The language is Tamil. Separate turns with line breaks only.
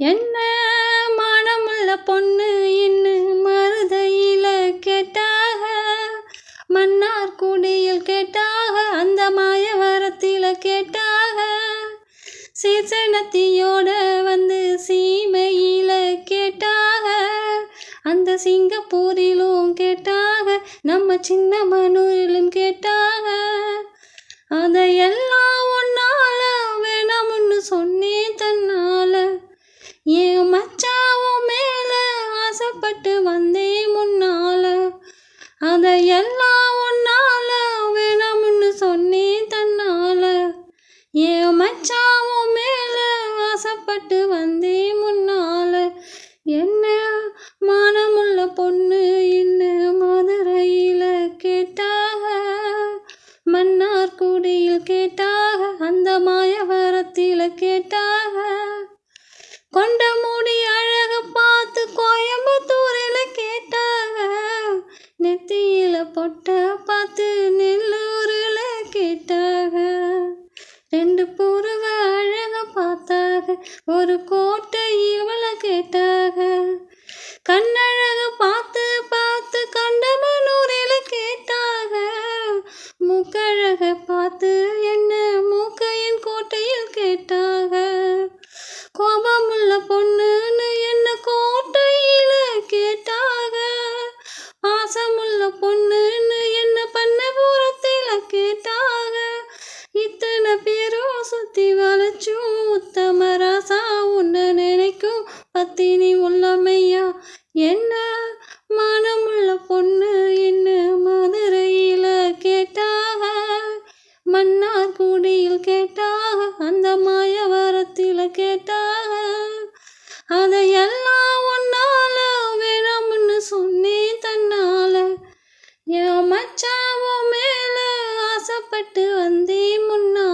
என்ன மானமுள்ள பொண்ணு இன்னு மருதையில் கேட்டாக? மன்னார் குடியில் கேட்டாக? அந்த மாயவரத்தில் கேட்டாக? சீசனத்தியோட வந்து சீமையில் கேட்டாக? அந்த சிங்கப்பூரிலும் கேட்டாக? நம்ம சின்ன மனூரிலும் கேட்டாக? ஆசைப்பட்டு வந்தேன் முன்னால அதையெல்லாம் ஒன்னால வேணாம்னு சொன்னே தன்னால. என் மச்சாவும் மேல ஆசைப்பட்டு வந்தேன் முன்னால என்ன மானமுள்ள பொண்ணு இன்னும் மதுரையில கேட்டாக? மன்னார் கேட்டா ஒரு கோட்டை இவளை கேட்டாக கண்ணழக பார்த்து பார்த்து கண்டமனூரில் கேட்டாக மூக்கழக பார்த்து என்ன மூக்கையின் கோட்டையில் கேட்டாக. கோபமுள்ள பொண்ணுன்னு என்ன கோட்டையில் கேட்டாக. பாசமுள்ள பொண்ணு என்ன மனமுள்ள பொண்ணு என்ன மதுரையில் கேட்டாக? மன்னார் குடியில் கேட்டாக அந்த மாயவரத்தில் கேட்டாக? அதையெல்லாம் ஒன்னால வேணாம்னு சொன்னேன் தன்னால. என் மச்சாவும் மேல ஆசைப்பட்டு வந்தே முன்னா.